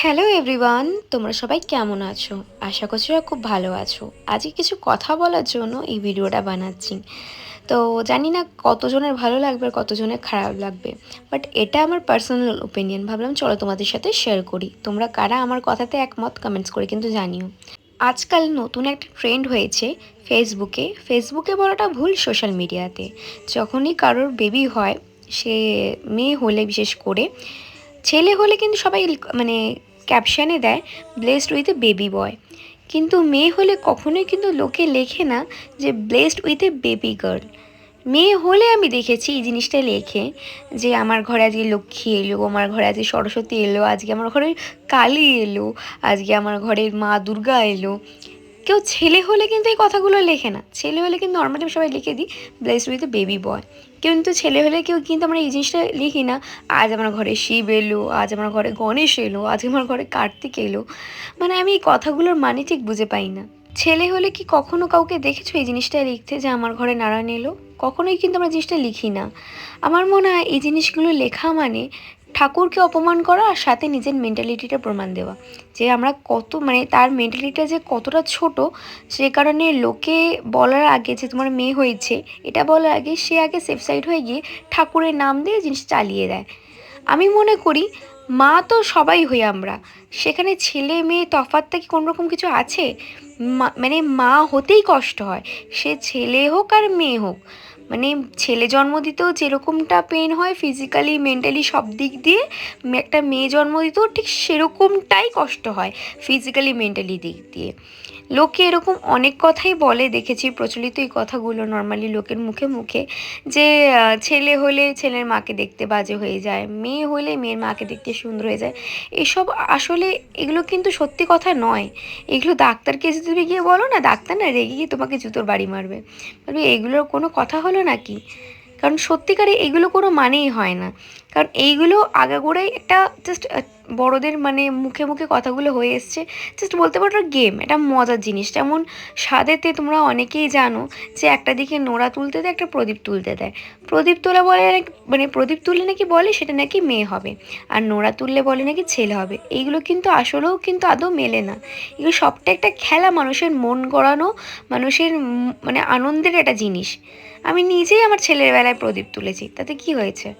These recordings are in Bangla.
হ্যালো এভরিওয়ান তোমরা সবাই কেমন আছো? আশা করছি খুব ভালো আছো। আজকে কিছু কথা বলার জন্য এই ভিডিওটা বানাচ্ছি। তো জানি না কতজনের ভালো লাগবে আর কতজনের খারাপ লাগবে বাট এটা আমার পার্সোনাল ওপিনিয়ন ভাবলাম, চলো তোমাদের সাথে শেয়ার করি। তোমরা কারা আমার কথাতে একমত কমেন্টস করে কিন্তু জানিও। আজকাল নতুন একটা ট্রেন্ড হয়েছে ফেসবুকে ফেসবুকে বলাটা ভুল সোশ্যাল মিডিয়াতে যখনই কারোর বেবি হয়, সে মেয়ে হলে বিশেষ করে ছেলে হলে কিন্তু সবাই মানে ক্যাপশানে দেয় blessed with a baby boy কিন্তু মেয়ে হলে কখনোই কিন্তু লোকে লেখে না যে blessed with a baby girl মেয়ে হলে আমি দেখেছি এই জিনিসটা লেখে যে, আমার ঘরে আজকে লক্ষ্মী এলো, আমার ঘরে আজকে সরস্বতী এলো, আজকে আমার ঘরে কালী এলো, আজকে আমার ঘরে মা দুর্গা এলো। কেউ ছেলে হলে কিন্তু এই কথাগুলো লেখে না। ছেলে হলে কিন্তু নর্মালি সবাই লিখে দিই ব্লেসড উইথ বেবি বয় কিন্তু ছেলে হলে কেউ কিন্তু আমরা এই জিনিসটা লিখি না। আজ আমার ঘরে শিব এলো, আজ আমার ঘরে গণেশ এলো, আজ আমার ঘরে কার্তিক এলো। মানে আমি এই কথাগুলোর মানে ঠিক বুঝে পাই না। ছেলে হলে কি কখনো কাউকে দেখেছ এই জিনিসটা লিখতে যে আমার ঘরে নারায়ণ এলো? কখনোই কিন্তু আমরা জিনিসটা লিখি না। আমার মনে হয় এই জিনিসগুলো লেখা মানে ঠাকুরকে অপমান করা আর সাথে নিজের মেন্টালিটিটা প্রমাণ দেওয়া। যে আমরা কত মানে তার মেন্টালিটিটা যে কতটা ছোট, সে কারণে লোকে বলার আগে যে তোমার মেয়ে হয়েছে, এটা বলার আগে সে আগে সেফ সাইড হয়ে গিয়ে ঠাকুরের নাম দিয়ে জিনিস চালিয়ে দেয়। আমি মনে করি, মা তো সবাই হই আমরা। সেখানে ছেলে মেয়ে তফাৎটা কি কোনো রকম কিছু আছে? মানে মা হতেই কষ্ট হয়। সে ছেলে হোক আর মেয়ে হোক। মানে ছেলে জন্ম দিতেও যেরকমটা পেন হয় ফিজিক্যালি মেন্টালি সব দিক দিয়ে একটা মেয়ে জন্ম দিতেও ঠিক সেরকমটাই কষ্ট হয় ফিজিক্যালি মেন্টালি দিক দিয়ে। লোকে এরকম অনেক কথাই বলে, দেখেছি প্রচলিত এই কথাগুলো নর্মালি লোকের মুখে মুখে, যে ছেলে হলে ছেলের মাকে দেখতে বাজে হয়ে যায়, মেয়ে হলে মেয়ের মাকে দেখতে সুন্দর হয়ে যায়, এসব আসলে এগুলো কিন্তু সত্যি কথা নয়। এগুলো ডাক্তারকে যদি তুমি গিয়ে বলো না, ডাক্তার না, রেগে গিয়ে তোমাকে জুতোর বাড়ি মারবে। বলবে, এগুলোর কোনো কথা হলো নাকি? কারণ সত্যিকারে এগুলো কোনো মানেই হয় না। কারণ এইগুলো আগাগোড়াই একটা জাস্ট বড়দের মানে মুখে মুখে কথাগুলো হয়ে এসছে। জাস্ট বলতে পারো গেম এটা মজার জিনিস। যেমন স্বাদেতে তোমরা অনেকেই জানো যে একটা দিকে নোড়া তুলতে দেয়, একটা প্রদীপ তুলতে দেয়। প্রদীপ তোলা বলে মানে প্রদীপ তুললে নাকি বলে, সেটা নাকি মেয়ে হবে। আর নোড়া তুললে বলে নাকি ছেলে হবে। এইগুলো কিন্তু আসলেও কিন্তু আদৌ মেলে না। এগুলো সবটা একটা খেলা, মানুষের মন গড়ানো, মানুষের মানে আনন্দের একটা জিনিস। আমি নিজেই আমার ছেলের বেলায় প্রদীপ তুলেছি। তাতে কি হয়েছে?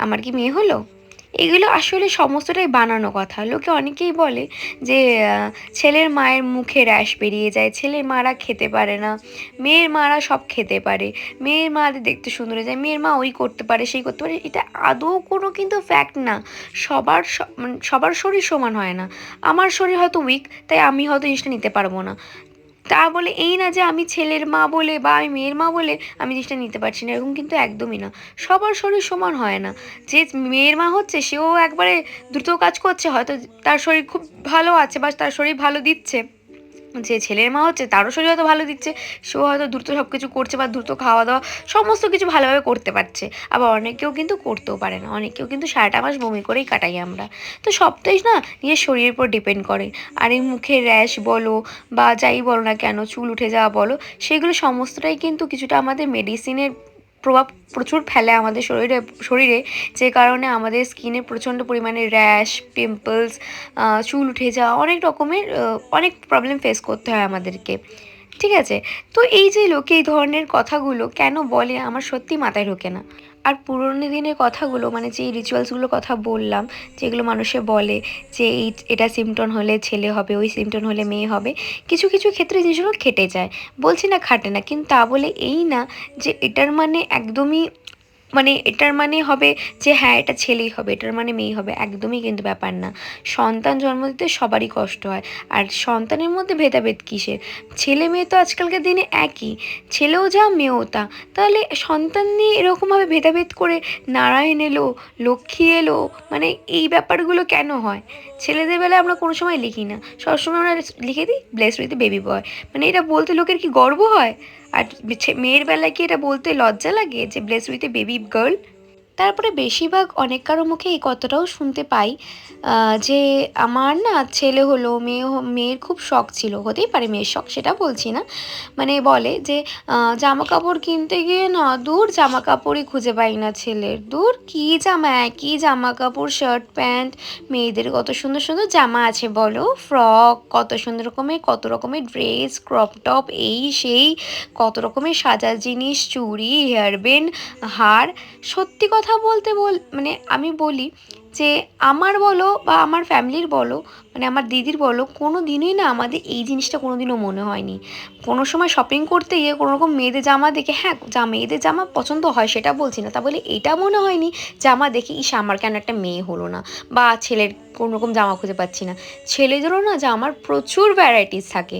আমার কি মেয়ে হলো? এগুলো আসলে সমস্তটাই বানানো কথা। লোকে অনেকেই বলে যে ছেলের মায়ের মুখে র্যাশ বেরিয়ে যায়, ছেলের মারা খেতে পারে না, মেয়ের মারা সব খেতে পারে, মেয়ের মাদের দেখতে সুন্দর যায়, মেয়ের মা ওই করতে পারে, সেই করতে পারে, এটা আদৌ কোনো কিন্তু ফ্যাক্ট না। সবার মানে সবার শরীর সমান হয় না। আমার শরীর হয়তো উইক তাই আমি হয়তো জিনিসটা নিতে পারব না। তা বলে, এই না যে আমি ছেলের মা বলে বা আমি মেয়ের মা বলে আমি জিনিসটা নিতে পারছি না, এরকম কিন্তু একদমই না। সবার শরীর সমান হয় না। যে মেয়ের মা হচ্ছে, সেও একবারে দ্রুত কাজ করছে, হয়তো তার শরীর খুব ভালো আছে বা তার শরীর ভালো দিচ্ছে। যে ছেলের মা হচ্ছে তারও শরীর হয়তো ভালো দিচ্ছে সেও হয়তো দ্রুত সব কিছু করছে বা দ্রুত খাওয়া দাওয়া সমস্ত কিছু ভালোভাবে করতে পারছে। আবার অনেকেও কিন্তু করতেও পারে না। অনেকেও কিন্তু সারাটা মাস বমি করেই কাটাই আমরা। তো সবটাই না নিজের শরীরের উপর ডিপেন্ড করে। আর এই মুখে র্যাশ বলো বা যাই বলো না কেন, চুল উঠে যাওয়া বলো, সেগুলো সমস্তটাই কিন্তু কিছুটা আমাদের মেডিসিনের প্রভাব প্রচুর ফেলে আমাদের শরীরে শরীরে, যে কারণে আমাদের স্কিনে প্রচণ্ড পরিমাণে র্যাশ পিম্পলস চুল উঠে যাওয়া, অনেক রকমের অনেক প্রবলেম ফেস করতে হয় আমাদেরকে। ঠিক আছে? তো এই যে লোকে এই ধরনের কথাগুলো কেন বলে, আমার সত্যি মাথায় ঢোকে না। আর পুরনো দিনের কথাগুলো মানে যে রিচুয়ালসগুলোর কথা বললাম, যেগুলো মানুষে বলে যে এই, এটা সিমটন হলে ছেলে হবে, ওই সিমটন হলে মেয়ে হবে, কিছু কিছু ক্ষেত্রে জিনিসগুলো খেটে যায়। বলছি না খাটে না, কিন্তু তা বলে এই না যে এটার মানে একদমই মানে এটার মানে হবে যে হ্যাঁ এটা ছেলেই হবে, এটার মানে মেয়ে হবে, একদমই কিন্তু ব্যাপার না। সন্তান জন্ম দিতে সবারই কষ্ট হয়। আর সন্তানের মধ্যে ভেদাভেদ কিসের? ছেলে মেয়ে তো আজকালকার দিনে একই। ছেলেও যা, মেয়েও তা। তাহলে সন্তান নিয়ে এরকমভাবে ভেদাভেদ করে নারায়ণ এলো, লক্ষ্মী এলো মানে এই ব্যাপারগুলো কেন হয়? ছেলেদের বেলায় আমরা কোনো সময় লিখি না। সবসময় আমরা লিখে দিই ব্লেস উইথ বেবি বয় মানে এটা বলতে লোকের কি গর্ব হয়? আর মেয়ের বেলায় কি এটা বলতে লজ্জা লাগে যে bless with a baby girl তারপরে বেশিরভাগ অনেক কারও মুখে এই কথাটাও শুনতে পাই যে আমার না ছেলে হলো, মেয়ে মেয়ের খুব শখ ছিল, হতেই পারে মেয়ের শখ, সেটা বলছি না। মানে বলে যে জামা কাপড় কিনতে গিয়ে না, দূর জামা কাপড়ই খুঁজে পাই না ছেলের। দূর কী জামা, একই জামা কাপড় শার্ট প্যান্ট মেয়েদের কত সুন্দর সুন্দর জামা আছে বলো? ফ্রক কত সুন্দর রকমের, কত রকমের ড্রেস ক্রপ টপ এই সেই, কত রকমের সাজার জিনিস, চুড়ি হেয়ারব্যান্ড হার। সত্যি কথা বলতে বল মানে আমি বলি যে আমার বলো বা আমার ফ্যামিলির বলো মানে আমার দিদির বলো কোনো দিনই না আমাদের এই জিনিসটা কোনো দিনও মনে হয়নি। কোনো সময় শপিং করতে গিয়ে কোনো রকম মেয়েদের জামা দেখে হ্যাঁ যা মেয়েদের জামা পছন্দ হয় সেটা বলছি না। তা বলে এটা মনে হয়নি জামা দেখে, ইস, আমার কেন একটা মেয়ে হলো না? বা ছেলের কোনো রকম জামা খুঁজে পাচ্ছি না। ছেলেদেরও না জামার প্রচুর ভ্যারাইটিস থাকে।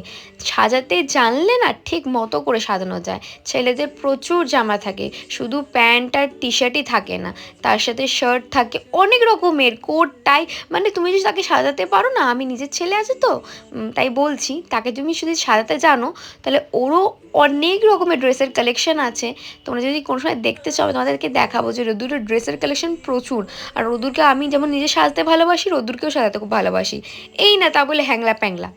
সাজাতে জানলে না ঠিক মতো করে সাজানো যায়। ছেলেদের প্রচুর জামা থাকে। শুধু প্যান্ট আর টি শার্টই থাকে না। তার সাথে শার্ট থাকে অনেক রকমের। কোট টাই মানে তুমি যদি তাকে সাজাতে পারো না, আমি নিজের ছেলে আছে তো তাই বলছি, তাকে তুমি যদি সাজাতে জানো তাহলে ওরও অনেক রকমের ড্রেসের কালেকশন আছে। তোমরা যদি কোনো সময় দেখতে চাও তোমাদেরকে দেখাবো যে রোদুরের ড্রেসের কালেকশন প্রচুর। আর রোদুরকে আমি যেমন নিজে সাজতে ভালোবাসি, রোদুরকেও সাজাতে খুব ভালোবাসি। এই না তা বলে হ্যাংলা প্যাংলা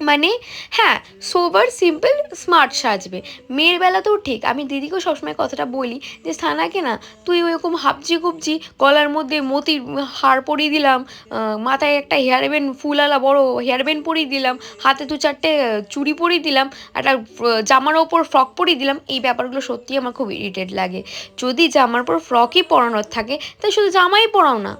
মানে হ্যাঁ সোবার সিম্পল স্মার্ট সাজবে। মেয়ের বেলাতেও ঠিক, আমি দিদিকেও সবসময় কথাটা বলি যে স্থানাকে না, তুই ওইরকম হাবজি গুবজি গলার মধ্যে মতির হার পরিয়ে দিলাম মাথায় একটা হেয়ারব্যান্ড ফুলালা বড় হেয়ারব্যান্ড পরিয়ে দিলাম, হাতে দু চারটে চুড়ি পরিয়ে দিলাম, একটা জামার ওপর ফ্রক পরিয়ে দিলাম, এই ব্যাপারগুলো সত্যি আমার খুব ইরিটেট লাগে। যদি জামার উপর ফ্রকই পরানোর থাকে, তাহলে শুধু জামাই পরাও না।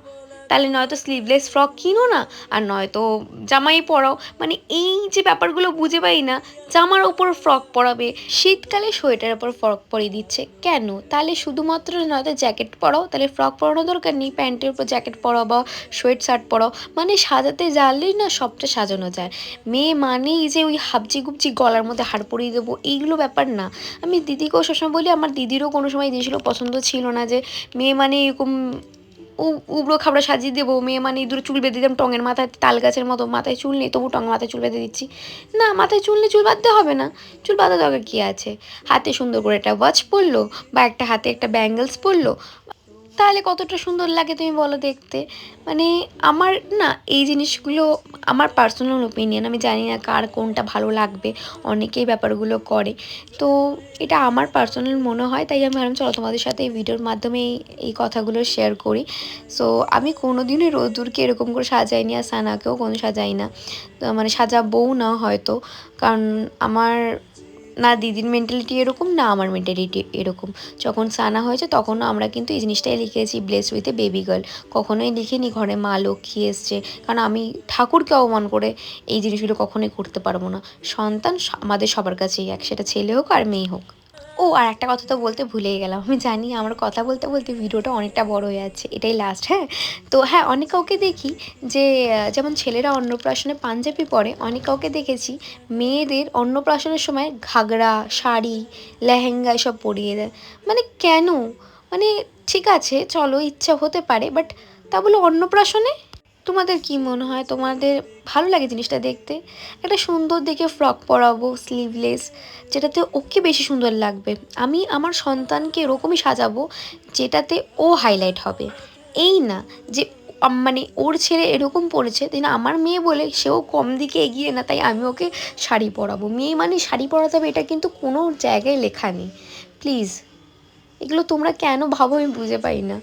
তাহলে নয়তো স্লিভলেস ফ্রক কিনো না, আর নয়তো জামাই পরাও। মানে এই যে ব্যাপারগুলো বুঝে পাই না, জামার ওপর ফ্রক পরাবে, শীতকালে সোয়েটারের ওপর ফ্রক পরিয়ে দিচ্ছে কেন? তাহলে শুধুমাত্র নয়তো জ্যাকেট পরাও, তাহলে ফ্রক পরানো দরকার নেই, প্যান্টের উপর জ্যাকেট পরাও বা সোয়েট শার্ট পরাও। মানে সাজাতে জানলেই না সবটা সাজানো যায়। মেয়ে মানেই যে ওই হাবজি গুবজি গলার মধ্যে হাড় পরিয়ে দেবো, এইগুলো ব্যাপার না। আমি দিদিকেও সবসময় বলি, আমার দিদিরও কোনো সময় জিনিসগুলো পছন্দ ছিল না যে, মেয়ে মানে এরকম উবড়ো খাবড়া সাজিয়ে দেবো। মেয়ে মানে ইঁদুর চুল বেঁধে দিলাম, টঙের মাথায় তাল গাছের মতো। মাথায় চুল নেই তবু টঙের মাথায় চুল বেঁধে দিচ্ছি। না, মাথায় চুল নেই, চুল বাঁধতে হবে না। চুল বাঁধা দরকার কী আছে? হাতে সুন্দর করে একটা ওয়াচ পরলো, বা একটা হাতে একটা ব্যাঙ্গেলস পরলো তাহলে কতটা সুন্দর লাগে তুমি বলো দেখতে? মানে আমার না এই জিনিসগুলো, আমার পার্সোনাল ওপিনিয়ন আমি জানি না কার কোনটা ভালো লাগবে, অনেকেই ব্যাপারগুলো করে। তো এটা আমার পার্সোনাল মনে হয়, তাই আমি ভাবলাম চলো তোমাদের সাথে এই ভিডিওর মাধ্যমে এই- কথাগুলো শেয়ার করি। সো আমি কোনো দিনই রোদুরকে এরকম করে সাজাইনি আর সানাকেও কোনো সাজাই না। মানে সাজাবও না হয়তো। কারণ আমার না, দিদির মেন্টালিটি এরকম, না, আমার মেন্টালিটি এরকম। যখন সানা হয়েছে, তখনও আমরা কিন্তু এই জিনিসটাই লিখেছি bless with a baby girl কখনোই লিখিনি, ঘরে মা লক্ষ্মী এসছে। কারণ আমি ঠাকুরকে অপমান করে এই জিনিসগুলো কখনোই করতে পারব না। সন্তান আমাদের সবার কাছেই এক, সেটা ছেলে হোক আর মেয়ে হোক। ও, আর একটা কথা তো বলতে ভুলেই গেলাম। আমি জানি আমার কথা বলতে বলতে ভিডিওটা অনেকটা বড় হয়ে যাচ্ছে, এটাই লাস্ট হ্যাঁ? তো হ্যাঁ অনেক কাউকে দেখি যে যেমন ছেলেরা অন্নপ্রাশনে পাঞ্জাবি পরে, অনেক কাউকে দেখেছি মেয়েদের অন্নপ্রাশনের সময় ঘাগরা, শাড়ি, লেহেঙ্গা এসব পরিয়ে দেয়। মানে কেন? মানে ঠিক আছে, চলো, ইচ্ছা হতে পারে বাট তা বলে অন্নপ্রাশনে? তোমাদের কি মনে হয়? তোমাদের ভালো লাগে জিনিসটা দেখতে? একটা সুন্দর দেখে ফ্রক পরাবো স্লিভলেস যেটাতে ওকে বেশি সুন্দর লাগবে। আমি আমার সন্তানকে এরকমই সাজাবো, যেটাতে ও হাইলাইট হবে। এই না যে মানে ওর ছেলে এরকম পড়েছে তাই না আমার মেয়ে বলে সেও কম দিকে এগিয়ে না, তাই আমি ওকে শাড়ি পরাবো। মেয়ে মানে শাড়ি পরাতে হবে, এটা কিন্তু কোনো জায়গায় লেখা নেই। প্লিজ এগুলো তোমরা কেন ভাবো আমি বুঝে পাই না।